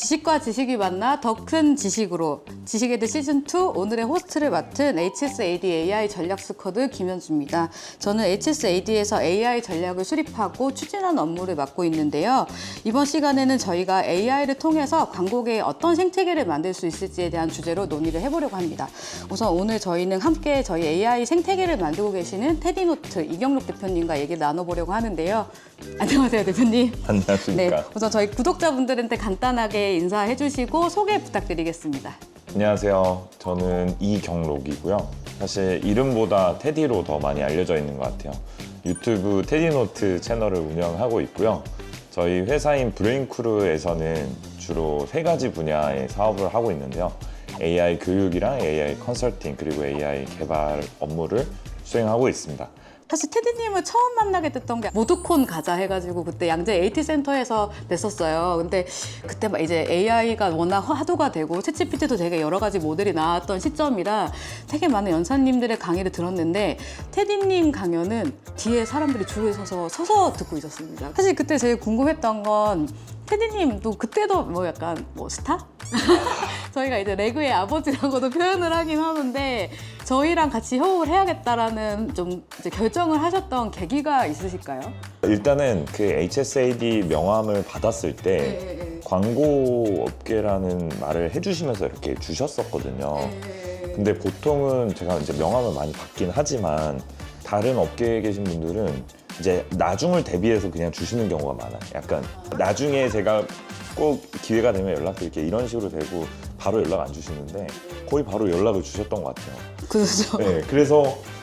지식과 지식이 만나 더 큰 지식으로 지식에드 시즌 2 오늘의 호스트를 맡은 HSAD AI 전략 스쿼드 김현주입니다. 저는 HSAD에서 AI 전략을 수립하고 추진하는 업무를 맡고 있는데요. 이번 시간에는 저희가 AI를 통해서 광고계에 어떤 생태계를 만들 수 있을지에 대한 주제로 논의를 해보려고 합니다. 우선 오늘 저희는 함께 저희 AI 생태계를 만들고 계시는 테디노트 이경록 대표님과 얘기를 나눠보려고 하는데요. 안녕하세요, 대표님. 안녕하십니까. 네, 우선 저희 구독자분들한테 간단하게 인사해 주시고 소개 부탁드리겠습니다. 안녕하세요. 저는 이경록이고요. 사실 이름보다 테디로 더 많이 알려져 있는 것 같아요. 유튜브 테디노트 채널을 운영하고 있고요. 저희 회사인 브레인크루에서는 주로 세 가지 분야의 사업을 하고 있는데요. AI 교육이랑 AI 컨설팅 그리고 AI 개발 업무를 수행하고 있습니다. 사실 테디님을 처음 만나게 됐던 게 모두콘 가자 해가지고 그때 양재 AT 센터에서 냈었어요. 근데 그때 막 이제 AI가 워낙 화두가 되고 챗GPT도 되게 여러 가지 모델이 나왔던 시점이라 되게 많은 연사님들의 강의를 들었는데 테디님 강연은 뒤에 사람들이 줄을 서서 서서 듣고 있었습니다. 사실 그때 제일 궁금했던 건 테디님도 그때도 뭐 약간 뭐 스타? 저희가 이제 레그의 아버지라고도 표현을 하긴 하는데 저희랑 같이 협업을 해야겠다라는 좀 이제 결정을 하셨던 계기가 있으실까요? 일단은 그 HSAD 명함을 받았을 때 네. 광고 업계라는 말을 해주시면서 이렇게 주셨었거든요. 네. 근데 보통은 제가 이제 명함을 많이 받긴 하지만 다른 업계에 계신 분들은 이제 나중을 대비해서 그냥 주시는 경우가 많아요. 약간 나중에 제가 꼭 기회가 되면 연락드릴게 이런 식으로 되고 바로 연락 안 주시는데 거의 바로 연락을 주셨던 것 같아요. 그죠? 네, 그래서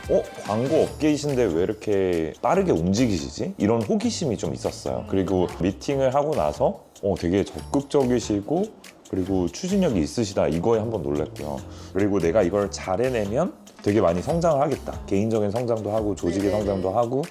어 광고 업계이신데 왜 이렇게 빠르게 움직이시지? 이런 호기심이 좀 있었어요. 그리고 미팅을 하고 나서 어 되게 적극적이시고 그리고 추진력이 있으시다 이거에 한번 놀랐고요. 그리고 내가 이걸 잘 해내면 되게 많이 성장을 하겠다. 개인적인 성장도 하고 조직의 네네네. 성장도 하고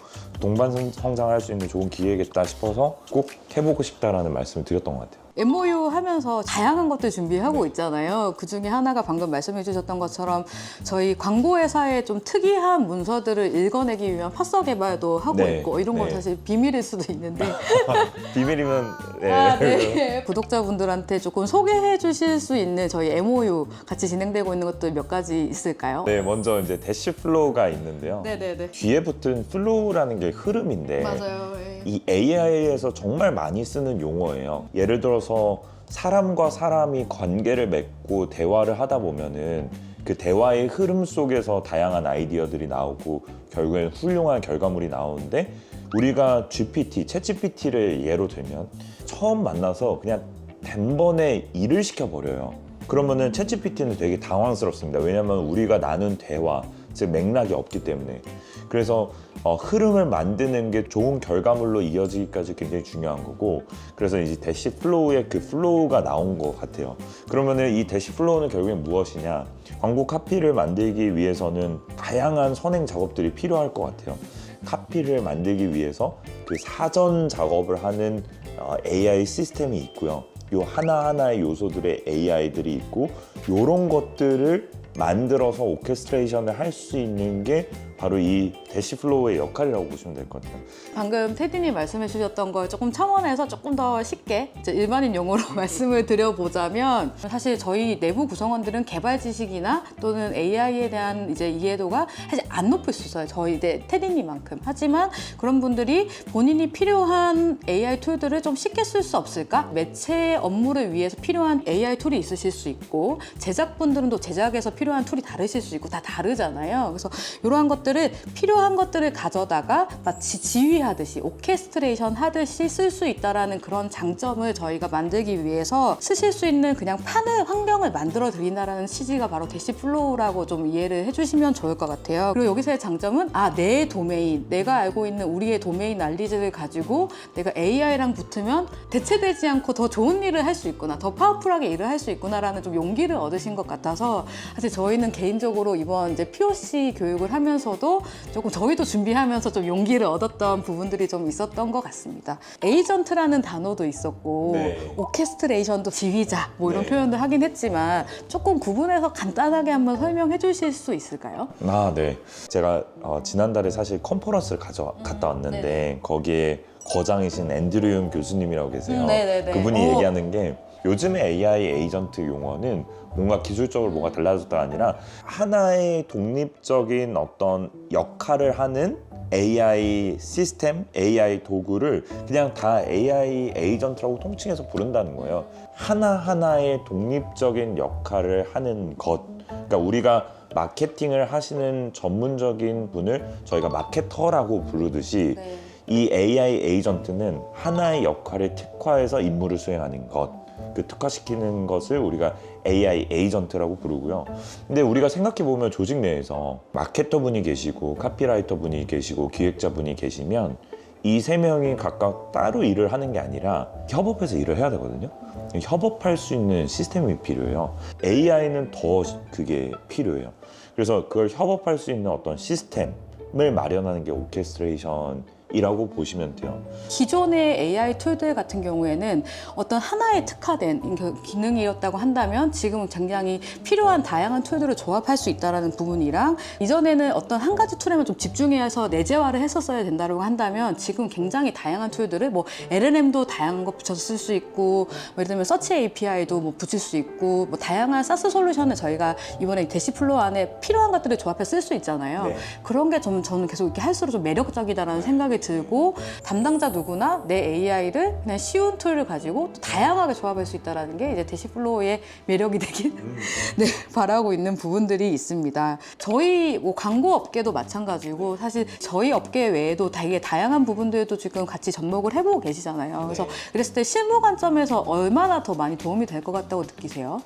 동반 성- 성장할 수 있는 좋은 기회겠다 싶어서 꼭 해보고 싶다라는 말씀을 드렸던 것 같아요. MOU 하면서 다양한 것들 준비하고 있잖아요. 그 중에 하나가 방금 말씀해 주셨던 것처럼 저희 광고회사의 좀 특이한 문서들을 읽어내기 위한 파서 개발도 하고 네, 있고 이런 건 네. 사실 비밀일 수도 있는데 비밀이면 네. 아, 네. 구독자분들한테 조금 소개해 주실 수 있는 저희 MOU 같이 진행되고 있는 것들 몇 가지 있을까요? 네, 먼저 이제 대시 플로우가 있는데요. 네네네. 뒤에 붙은 플로우라는 게 흐름인데 맞아요. 예. 이 AI에서 정말 많이 쓰는 용어예요. 예를 들어서 사람과 사람이 관계를 맺고 대화를 하다 보면은 그 대화의 흐름 속에서 다양한 아이디어들이 나오고 결국엔 훌륭한 결과물이 나오는데 우리가 GPT, 챗 GPT를 예로 들면 처음 만나서 그냥 단번에 일을 시켜버려요. 그러면은 챗 GPT는 되게 당황스럽습니다. 왜냐하면 우리가 나눈 대화, 즉 맥락이 없기 때문에. 그래서 어, 흐름을 만드는 게 좋은 결과물로 이어지기까지 굉장히 중요한 거고 그래서 이제 대시 플로우의 그 플로우가 나온 것 같아요 그러면은 이 대시 플로우는 결국엔 무엇이냐 광고 카피를 만들기 위해서는 다양한 선행 작업들이 필요할 것 같아요 카피를 만들기 위해서 그 사전 작업을 하는 어, AI 시스템이 있고요 요 하나하나의 요소들의 AI들이 있고 요런 것들을 만들어서 오케스트레이션을 할 수 있는 게 바로 이 대시플로우의 역할이라고 보시면 될 것 같아요. 방금 테디님 말씀해 주셨던 걸 조금 첨언해서 조금 더 쉽게 이제 일반인 용어로 말씀을 드려보자면 사실 저희 내부 구성원들은 개발 지식이나 또는 AI에 대한 이제 이해도가 사실 안 높을 수 있어요. 저희 이제 테디님만큼. 하지만 그런 분들이 본인이 필요한 AI 툴들을 좀 쉽게 쓸 수 없을까? 매체 업무를 위해서 필요한 AI 툴이 있으실 수 있고 제작분들은 또 제작에서 필요한 툴이 다르실 수 있고 다 다르잖아요. 그래서 이러한 것 들을 필요한 것들을 가져다가 마치 지휘하듯이 오케스트레이션 하듯이 쓸 수 있다라는 그런 장점을 저희가 만들기 위해서 쓰실 수 있는 그냥 판을 환경을 만들어 드린다라는 취지가 바로 대시 플로우라고 좀 이해를 해주시면 좋을 것 같아요. 그리고 여기서의 장점은 아 내 도메인, 내가 알고 있는 우리의 도메인 난리즈를 가지고 내가 AI랑 붙으면 대체되지 않고 더 좋은 일을 할 수 있구나, 더 파워풀하게 일을 할 수 있구나라는 좀 용기를 얻으신 것 같아서 사실 저희는 개인적으로 이번 이제 POC 교육을 하면서 도 조금 저희도 준비하면서 좀 용기를 얻었던 부분들이 좀 있었던 것 같습니다. 에이전트라는 단어도 있었고 네. 오케스트레이션도 지휘자 뭐 이런 네. 표현도 하긴 했지만 조금 구분해서 간단하게 한번 설명해 주실 수 있을까요? 아, 네. 제가 어, 지난달에 사실 컨퍼런스를 가져, 갔다 왔는데 네네. 거기에 거장이신 앤드류윤 교수님이라고 계세요. 음, 네네네. 그분이 어. 얘기하는 게 요즘의 AI 에이전트 용어는 뭔가 기술적으로 뭐가 달라졌다 아니라 하나의 독립적인 어떤 역할을 하는 AI 시스템, AI 도구를 그냥 다 AI 에이전트라고 통칭해서 부른다는 거예요. 하나하나의 독립적인 역할을 하는 것. 그러니까 우리가 마케팅을 하시는 전문적인 분을 저희가 마케터라고 부르듯이 네. 이 AI 에이전트는 하나의 역할을 특화해서 임무를 수행하는 것. 그 특화시키는 것을 우리가 AI 에이전트라고 부르고요. 근데 우리가 생각해 보면 조직 내에서 마케터 분이 계시고 카피라이터 분이 계시고 기획자 분이 계시면 이 세 명이 각각 따로 일을 하는 게 아니라 협업해서 일을 해야 되거든요. 협업할 수 있는 시스템이 필요해요. AI는 더 그게 필요해요. 그래서 그걸 협업할 수 있는 어떤 시스템 을 마련하는 게 오케스트레이션 이라고 보시면 돼요. 기존의 AI 툴들 같은 경우에는 어떤 하나에 특화된 그 기능이었다고 한다면 지금은 굉장히 필요한 다양한 툴들을 조합할 수 있다는 부분이랑 이전에는 어떤 한 가지 툴에만 좀 집중해서 내재화를 했었어야 된다고 한다면 지금 굉장히 다양한 툴들을 뭐 LLM도 다양한 거 붙여서 쓸 수 있고 뭐 예를 들면 서치 API도 뭐 붙일 수 있고 뭐 다양한 사스 솔루션을 저희가 이번에 대시플로 안에 필요한 것들을 조합해 쓸 수 있잖아요. 네. 그런 게 좀 저는 계속 이렇게 할수록 좀 매력적이다라는 생각이 들고 담당자 누구나 내 AI를 그냥 쉬운 툴을 가지고 또 다양하게 조합할 수 있다라는 게 이제 대시플로우의 매력이 되길 네, 바라고 있는 부분들이 있습니다. 저희 뭐 광고 업계도 마찬가지고 사실 저희 업계 외에도 되게 다양한 부분들도 지금 같이 접목을 해보고 계시잖아요. 그래서 네. 그랬을 때 실무 관점에서 얼마나 더 많이 도움이 될 것 같다고 느끼세요?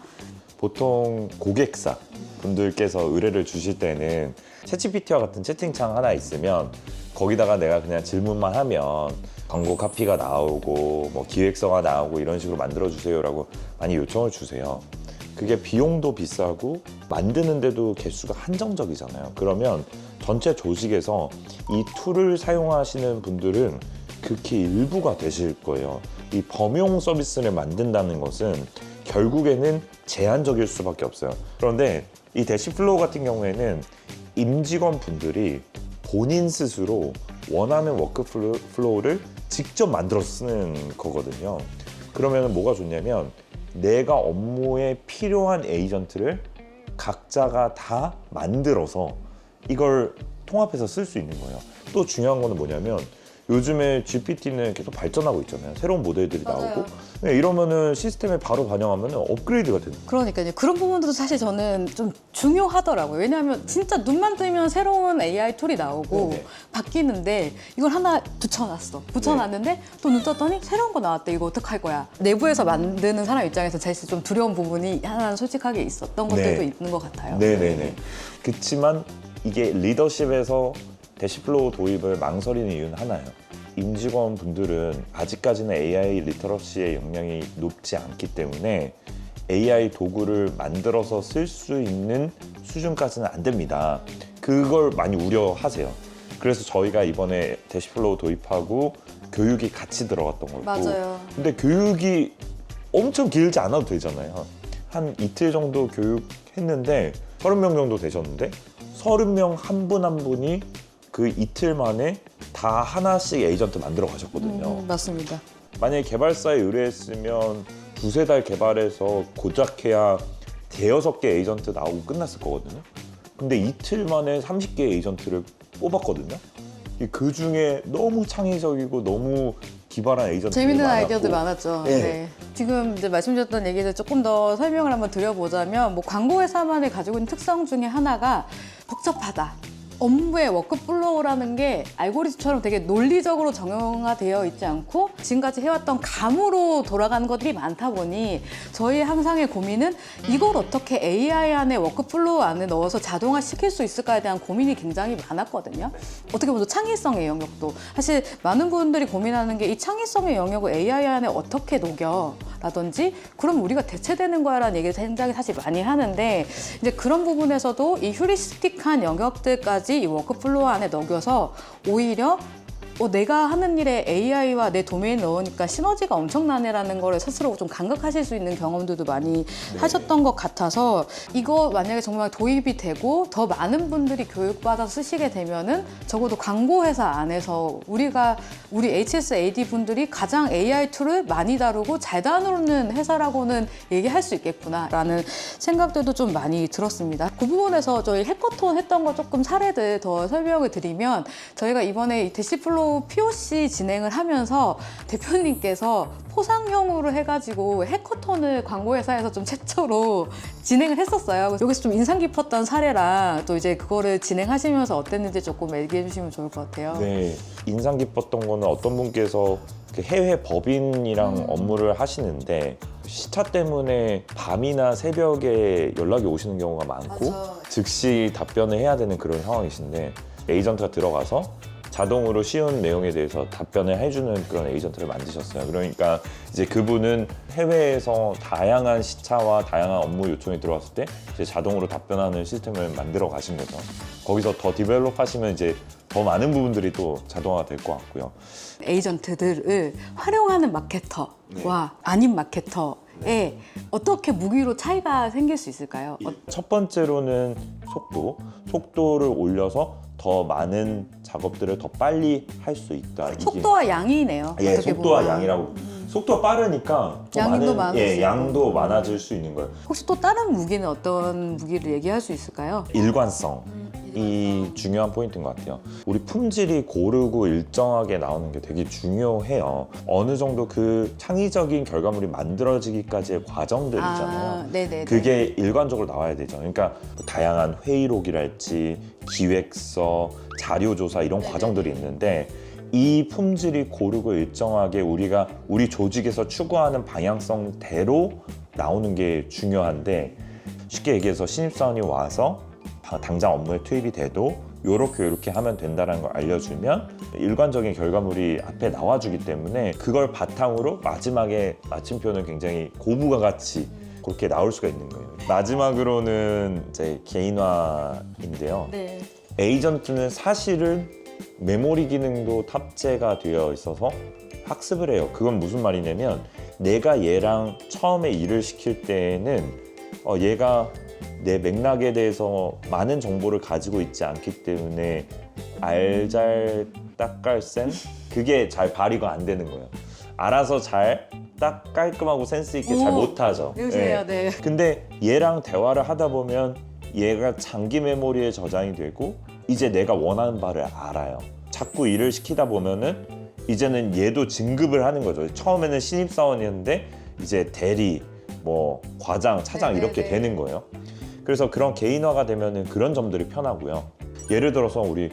보통 고객사 분들께서 의뢰를 주실 때는 챗GPT와 같은 채팅창 하나 있으면 거기다가 내가 그냥 질문만 하면 광고 카피가 나오고 뭐 기획서가 나오고 이런 식으로 만들어 주세요라고 많이 요청을 주세요. 그게 비용도 비싸고 만드는데도 개수가 한정적이잖아요. 그러면 전체 조직에서 이 툴을 사용하시는 분들은 극히 일부가 되실 거예요. 이 범용 서비스를 만든다는 것은 결국에는 제한적일 수밖에 없어요. 그런데 이 대시플로우 같은 경우에는 임직원 분들이 본인 스스로 원하는 워크플로우를 직접 만들어 쓰는 거거든요. 그러면 뭐가 좋냐면 내가 업무에 필요한 에이전트를 각자가 다 만들어서 이걸 통합해서 쓸 수 있는 거예요. 또 중요한 거는 뭐냐면 요즘에 GPT는 계속 발전하고 있잖아요. 새로운 모델들이 맞아요. 나오고 네, 이러면은 시스템에 바로 반영하면 업그레이드가 되는 거예요. 그러니까요. 그런 부분도 사실 저는 좀 중요하더라고요. 왜냐하면 진짜 눈만 뜨면 새로운 AI 툴이 나오고 네네. 바뀌는데 이걸 하나 붙여놨어. 붙여놨는데 또 눈 떴더니 새로운 거 나왔대. 이거 어떡할 거야. 내부에서 만드는 사람 입장에서 사실 좀 두려운 부분이 하나는 솔직하게 있었던 것들도 네. 있는 것 같아요. 네네네. 그렇지만 이게 리더십에서 대시플로우 도입을 망설이는 이유는 하나예요. 임직원 분들은 아직까지는 AI 리터러시의 역량이 높지 않기 때문에 AI 도구를 만들어서 쓸 수 있는 수준까지는 안 됩니다. 그걸 많이 우려하세요. 그래서 저희가 이번에 대시플로우 도입하고 교육이 같이 들어갔던 거고. 맞아요. 근데 교육이 엄청 길지 않아도 되잖아요. 한 이틀 정도 교육했는데 30명 정도 되셨는데 30명 한 분한 분이 그 이틀 만에 다 하나씩 에이전트 만들어 가셨거든요. 음, 맞습니다. 만약에 개발사에 의뢰했으면 두세 달 개발해서 고작해야 대여섯 개 에이전트 나오고 끝났을 거거든요. 근데 이틀 만에 30개 에이전트를 뽑았거든요. 그 중에 너무 창의적이고 너무 기발한 에이전트들이 재밌는 많았고 아이디어들 많았죠. 네. 네. 지금 이제 말씀드렸던 얘기를 조금 더 설명을 한번 드려보자면, 뭐 광고 회사만이 가지고 있는 특성 중에 하나가 복잡하다. 업무의 워크플로우라는 게 알고리즘처럼 되게 논리적으로 정형화되어 있지 않고 지금까지 해왔던 감으로 돌아가는 것들이 많다 보니 저희 항상의 고민은 이걸 어떻게 AI 안에 워크플로우 안에 넣어서 자동화 시킬 수 있을까에 대한 고민이 굉장히 많았거든요. 어떻게 보면 창의성의 영역도 사실 많은 분들이 고민하는 게 이 창의성의 영역을 AI 안에 어떻게 녹여 라든지 그럼 우리가 대체되는 거야 라는 얘기를 굉장히 사실 많이 하는데 이제 그런 부분에서도 이 휴리스틱한 영역들까지 이 워크플로우 안에 녹여서 오히려 어, 내가 하는 일에 AI와 내 도메인 넣으니까 시너지가 엄청나네라는 거를 스스로 좀 감각하실 수 있는 경험들도 많이 하셨던 것 같아서 이거 만약에 정말 도입이 되고 더 많은 분들이 교육받아서 쓰시게 되면은 적어도 광고회사 안에서 우리가 우리 HSAD 분들이 가장 AI 툴을 많이 다루고 잘 다루는 회사라고는 얘기할 수 있겠구나라는 생각들도 좀 많이 들었습니다. 그 부분에서 저희 해커톤 했던 거 조금 사례들 더 설명을 드리면 저희가 이번에 이 대시플로 우 POC 진행을 하면서 대표님께서 포상형으로 해가지고 해커톤을 광고회사에서 좀 최초로 진행을 했었어요. 여기서 좀 인상 깊었던 사례랑 또 이제 그거를 진행하시면서 어땠는지 조금 얘기해 주시면 좋을 것 같아요. 네, 인상 깊었던 거는 어떤 분께서 그 해외 법인이랑 음. 업무를 하시는데 시차 때문에 밤이나 새벽에 연락이 오시는 경우가 많고 맞아. 즉시 답변을 해야 되는 그런 상황이신데 에이전트가 들어가서 자동으로 쉬운 내용에 대해서 답변을 해주는 그런 에이전트를 만드셨어요. 그러니까 이제 그분은 해외에서 다양한 시차와 다양한 업무 요청이 들어왔을 때 이제 자동으로 답변하는 시스템을 만들어 가신 거죠. 거기서 더 디벨롭 하시면 이제 더 많은 부분들이 또 자동화가 될 것 같고요. 에이전트들을 활용하는 마케터와 아닌 마케터에 어떻게 무기로 차이가 생길 수 있을까요? 어, 첫 번째로는 속도, 속도를 올려서 더 많은 작업들을 더 빨리 할 수 있다. 이게 속도와 양이네요. 예, 어떻게 속도와 보면. 양이라고. 속도가 빠르니까 더 많은 많을 수 예, 있고. 양도 많아질 수 있는 거예요. 혹시 또 다른 무기는 어떤 무기를 얘기할 수 있을까요? 일관성 이 중요한 포인트인 것 같아요. 우리 품질이 고르고 일정하게 나오는 게 되게 중요해요. 어느 정도 그 창의적인 결과물이 만들어지기까지의 과정들 있잖아요. 아, 네네. 그게 일관적으로 나와야 되죠. 그러니까 다양한 회의록이랄지 기획서, 자료조사 이런 과정들이 있는데 이 품질이 고르고 일정하게 우리가 우리 조직에서 추구하는 방향성대로 나오는 게 중요한데 쉽게 얘기해서 신입사원이 와서 바- 당장 업무에 투입이 돼도 요렇게 요렇게 하면 된다는 걸 알려주면 일관적인 결과물이 앞에 나와주기 때문에 그걸 바탕으로 마지막에 마침표는 굉장히 고무가 같이 그렇게 나올 수가 있는 거예요. 마지막으로는 이제 개인화인데요. 네. 에이전트는 사실은 메모리 기능도 탑재가 되어 있어서 학습을 해요. 그건 무슨 말이냐면 내가 얘랑 처음에 일을 시킬 때에는 어, 얘가 내 맥락에 대해서 많은 정보를 가지고 있지 않기 때문에 알잘 딱깔 센 그게 잘 발휘가 안 되는 거예요. 알아서 잘 딱 깔끔하고 센스 있게 잘 오, 못하죠. 요새요, 예. 네. 근데 얘랑 대화를 하다 보면 얘가 장기 메모리에 저장이 되고 이제 내가 원하는 바를 알아요. 자꾸 일을 시키다 보면은 이제는 얘도 진급을 하는 거죠. 처음에는 신입사원이었는데 이제 대리, 뭐 과장, 차장 이렇게 네네네. 되는 거예요. 그래서 그런 개인화가 되면은 그런 점들이 편하고요. 예를 들어서 우리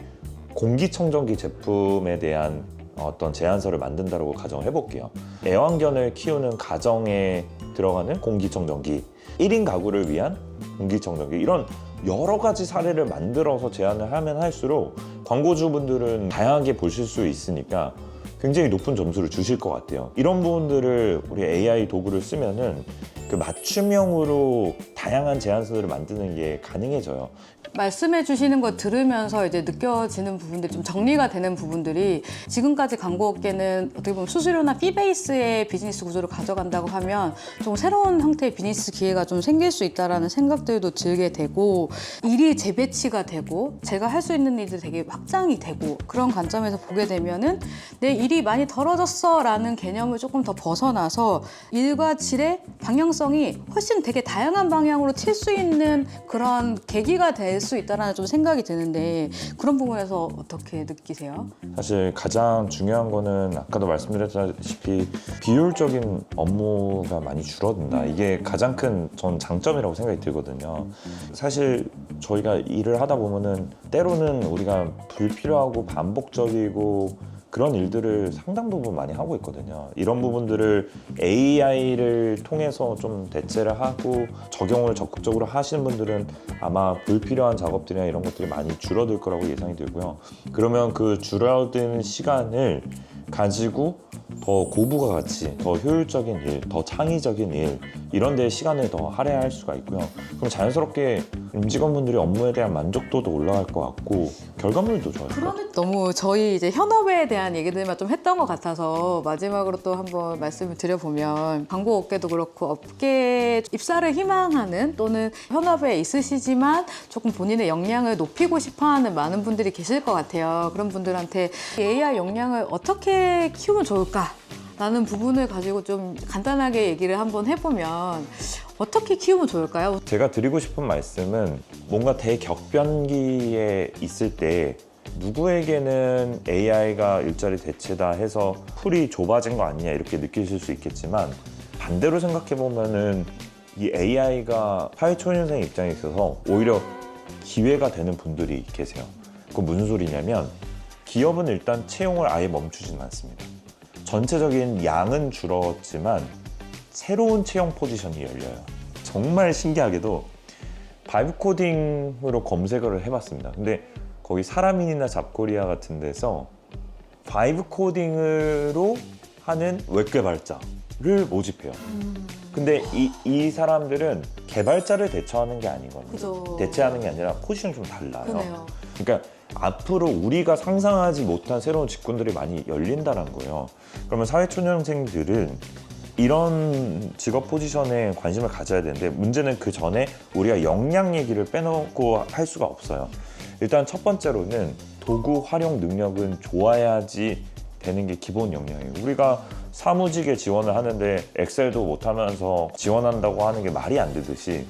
공기청정기 제품에 대한 어떤 제안서를 만든다고 가정을 해볼게요. 애완견을 키우는 가정에 들어가는 공기청정기, 1인 가구를 위한 공기청정기 이런 여러 가지 사례를 만들어서 제안을 하면 할수록 광고주분들은 다양하게 보실 수 있으니까 굉장히 높은 점수를 주실 것 같아요. 이런 부분들을 우리 AI 도구를 쓰면은 그 맞춤형으로 다양한 제안서들을 만드는 게 가능해져요. 말씀해 주시는 거 들으면서 이제 느껴지는 부분들이 좀 정리가 되는 부분들이 지금까지 광고업계는 어떻게 보면 수수료나 피 베이스의 비즈니스 구조를 가져간다고 하면 좀 새로운 형태의 비즈니스 기회가 좀 생길 수 있다라는 생각들도 들게 되고 일이 재배치가 되고 제가 할 수 있는 일들이 되게 확장이 되고 그런 관점에서 보게 되면은 내 일이 많이 덜어졌어라는 개념을 조금 더 벗어나서 일과 질의 방향성 이 훨씬 되게 다양한 방향으로 튈수 있는 그런 계기가 될 수 있다라는 좀 생각이 드는데 그런 부분에서 어떻게 느끼세요? 사실 가장 중요한 거는 아까도 말씀드렸다시피 비효율적인 업무가 많이 줄어든다. 이게 가장 큰 전 장점이라고 생각이 들거든요. 사실 저희가 일을 하다 보면은 때로는 우리가 불필요하고 반복적이고 그런 일들을 상당 부분 많이 하고 있거든요. 이런 부분들을 AI를 통해서 좀 대체를 하고 적용을 적극적으로 하시는 분들은 아마 불필요한 작업들이나 이런 것들이 많이 줄어들 거라고 예상이 들고요. 그러면 그 줄어드는 시간을 가지고 더 고부가 가치, 더 효율적인 일, 더 창의적인 일 이런 데에 시간을 더 할애할 수가 있고요. 그럼 자연스럽게 임직원분들이 업무에 대한 만족도도 올라갈 것 같고 결과물도 같아요. 너무 저희 이제 현업에 대한 얘기들만 좀 했던 것 같아서 마지막으로 또 한번 말씀을 드려보면 광고 업계도 그렇고 업계 입사를 희망하는 또는 현업에 있으시지만 조금 본인의 역량을 높이고 싶어하는 많은 분들이 계실 것 같아요. 그런 분들한테 AI 역량을 어떻게 키우면 좋을까? 라는 부분을 가지고 좀 간단하게 얘기를 한번 해보면 어떻게 키우면 좋을까요? 제가 드리고 싶은 말씀은 뭔가 대격변기에 있을 때 누구에게는 AI가 일자리 대체다 해서 풀이 좁아진 거 아니냐 이렇게 느끼실 수 있겠지만 반대로 생각해 보면은 이 AI가 사회 초년생 입장에 있어서 오히려 기회가 되는 분들이 계세요. 그건 무슨 소리냐면 기업은 일단 채용을 아예 멈추지는 않습니다. 전체적인 양은 줄었지만 새로운 채용 포지션이 열려요. 정말 신기하게도 바이브 코딩으로 검색어를 해봤습니다. 근데 거기 사람인이나 잡코리아 같은 데서 바이브 코딩으로 하는 웹 개발자를 모집해요. 근데 이, 이 사람들은 개발자를 대처하는 게 아니거든요. 그죠. 대체하는 게 아니라 포지션이 좀 달라요. 그러네요. 그러니까 앞으로 우리가 상상하지 못한 새로운 직군들이 많이 열린다는 거예요. 그러면 사회초년생들은 이런 직업 포지션에 관심을 가져야 되는데 문제는 그 전에 우리가 역량 얘기를 빼놓고 할 수가 없어요. 일단 첫 번째로는 도구 활용 능력은 좋아야지 되는 게 기본 역량이에요. 우리가 사무직에 지원을 하는데 엑셀도 못하면서 지원한다고 하는 게 말이 안 되듯이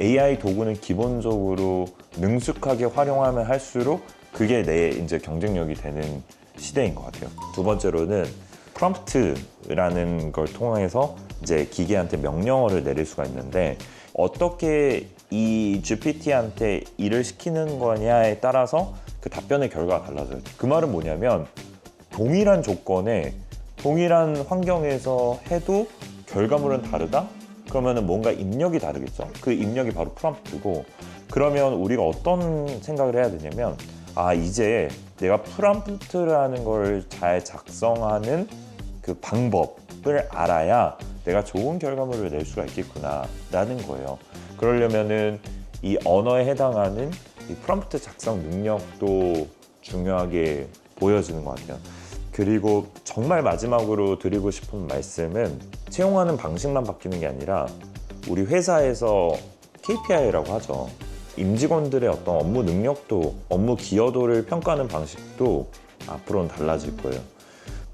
AI 도구는 기본적으로 능숙하게 활용하면 할수록 그게 내 이제 경쟁력이 되는 시대인 것 같아요. 두 번째로는 프롬프트라는 걸 통해서 이제 기계한테 명령어를 내릴 수가 있는데 어떻게 이 GPT한테 일을 시키는 거냐에 따라서 그 답변의 결과가 달라져요. 그 말은 뭐냐면 동일한 조건에 동일한 환경에서 해도 결과물은 다르다? 그러면은 뭔가 입력이 다르겠죠. 그 입력이 바로 프롬프트고 그러면 우리가 어떤 생각을 해야 되냐면 아 이제 내가 프롬프트라는 걸 잘 작성하는 그 방법을 알아야 내가 좋은 결과물을 낼 수가 있겠구나 라는 거예요. 그러려면은 이 언어에 해당하는 이 프롬프트 작성 능력도 중요하게 보여지는 것 같아요. 그리고 정말 마지막으로 드리고 싶은 말씀은 채용하는 방식만 바뀌는 게 아니라 우리 회사에서 KPI라고 하죠. 임직원들의 어떤 업무 능력도 업무 기여도를 평가하는 방식도 앞으로는 달라질 거예요.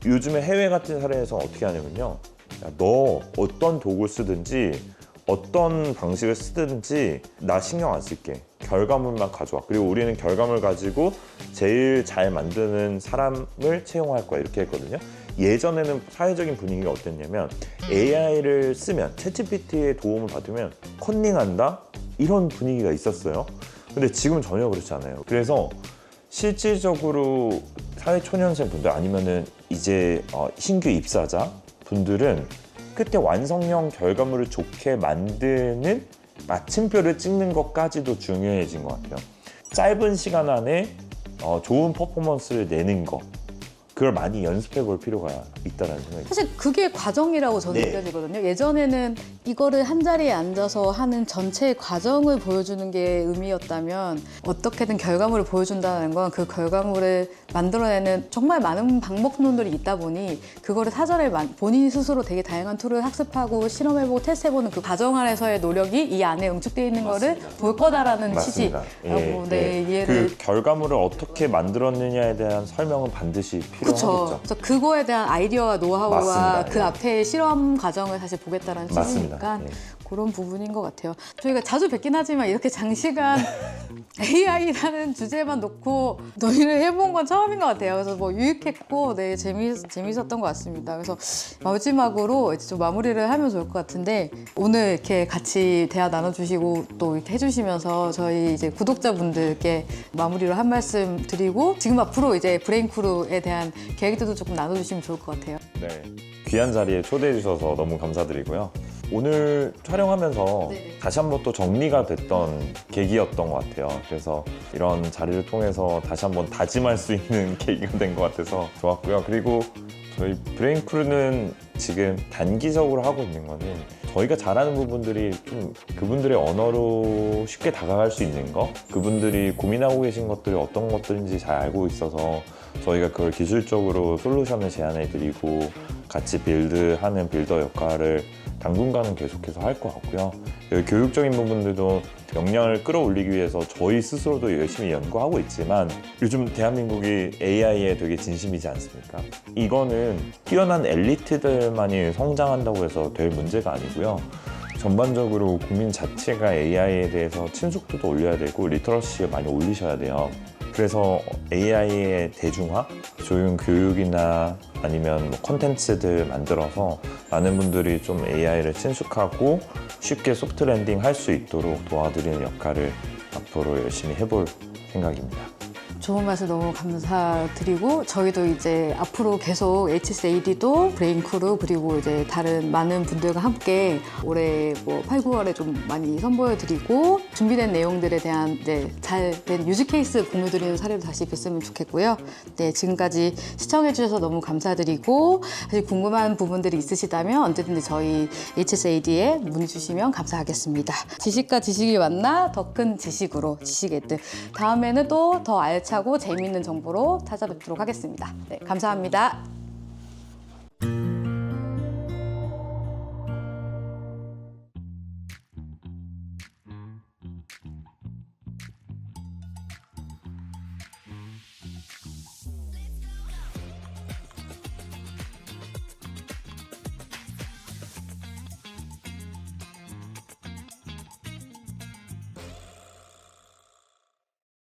요즘에 해외 같은 사례에서 어떻게 하냐면요. 야, 너 어떤 도구를 쓰든지 어떤 방식을 쓰든지 나 신경 안 쓸게. 결과물만 가져와. 그리고 우리는 결과물 가지고 제일 잘 만드는 사람을 채용할 거야. 이렇게 했거든요. 예전에는 사회적인 분위기가 어땠냐면 AI를 쓰면 챗GPT의 도움을 받으면 컨닝한다? 이런 분위기가 있었어요. 근데 지금 전혀 그렇지 않아요. 그래서 실질적으로 사회 초년생 분들 아니면은 이제 어, 신규 입사자 분들은 그때 완성형 결과물을 좋게 만드는 마침표를 찍는 것까지도 중요해진 것 같아요. 짧은 시간 안에 어, 좋은 퍼포먼스를 내는 것 그걸 많이 연습해 볼 필요가 있다는 생각이 사실 그게 과정이라고 저는 네. 느껴지거든요. 예전에는 이거를 한 자리에 앉아서 하는 전체 과정을 보여주는 게 의미였다면 어떻게든 결과물을 보여준다는 건 그 결과물을 만들어내는 정말 많은 방법론들이 있다 보니 그거를 사전에 만- 본인 스스로 되게 다양한 툴을 학습하고 실험해보고 테스트해보는 그 과정 안에서의 노력이 이 안에 응축되어 있는 거를 볼 거다라는 맞습니다. 취지라고 네, 이해를 그 결과물을 어떻게 만들었느냐에 대한 설명은 반드시 필요 그렇죠. 그래서 그거에 대한 아이디어와 노하우와 맞습니다. 그 예. 앞에 실험 과정을 사실 보겠다라는 맞습니다. 취지니까 예. 그런 부분인 것 같아요. 저희가 자주 뵙긴 하지만 이렇게 장시간 AI라는 주제만 놓고 논의를 해본 건 처음인 것 같아요. 그래서 뭐 유익했고, 네 재미 재밌었던 것 같습니다. 그래서 마지막으로 이제 좀 마무리를 하면 좋을 것 같은데 오늘 이렇게 같이 대화 나눠주시고 또 이렇게 해주시면서 저희 이제 구독자분들께 마무리로 한 말씀 드리고 지금 앞으로 이제 브레인 크루에 대한 계획들도 조금 나눠주시면 좋을 것 같아요. 네. 귀한 자리에 초대해 주셔서 너무 감사드리고요. 오늘 촬영하면서 네. 다시 한번 또 정리가 됐던 계기였던 것 같아요. 그래서 이런 자리를 통해서 다시 한번 다짐할 수 있는 계기가 된 것 같아서 좋았고요. 그리고 저희 브레인 크루는 지금 단기적으로 하고 있는 거는 저희가 잘하는 부분들이 좀 그분들의 언어로 쉽게 다가갈 수 있는 거 그분들이 고민하고 계신 것들이 어떤 것들인지 잘 알고 있어서 저희가 그걸 기술적으로 솔루션을 제안해 드리고 같이 빌드하는 빌더 역할을 당분간은 계속해서 할 것 같고요. 교육적인 부분들도 역량을 끌어올리기 위해서 저희 스스로도 열심히 연구하고 있지만 요즘 대한민국이 AI에 되게 진심이지 않습니까? 이거는 뛰어난 엘리트들만이 성장한다고 해서 될 문제가 아니고요. 전반적으로 국민 자체가 AI에 대해서 친숙도도 올려야 되고 리터러시를 많이 올리셔야 돼요. 그래서 AI의 대중화, 조용 교육이나 아니면 뭐 콘텐츠들 만들어서 많은 분들이 좀 AI를 친숙하고 쉽게 소프트 랜딩 할 수 있도록 도와드리는 역할을 앞으로 열심히 해볼 생각입니다. 좋은 말씀 너무 감사드리고 저희도 이제 앞으로 계속 HSAD도 브레인크루 그리고 이제 다른 많은 분들과 함께 올해 뭐 8, 9월에 좀 많이 선보여드리고 준비된 내용들에 대한 이제 잘된 유즈 케이스 공유드리는 사례도 다시 뵀으면 좋겠고요. 네 지금까지 시청해주셔서 너무 감사드리고 사실 궁금한 부분들이 있으시다면 언제든지 저희 HSAD에 문의 주시면 감사하겠습니다. 지식과 지식이 만나 더 큰 지식으로 지식애들 다음에는 또 더 알차 고 재미있는 정보로 찾아뵙도록 하겠습니다. 네, 감사합니다.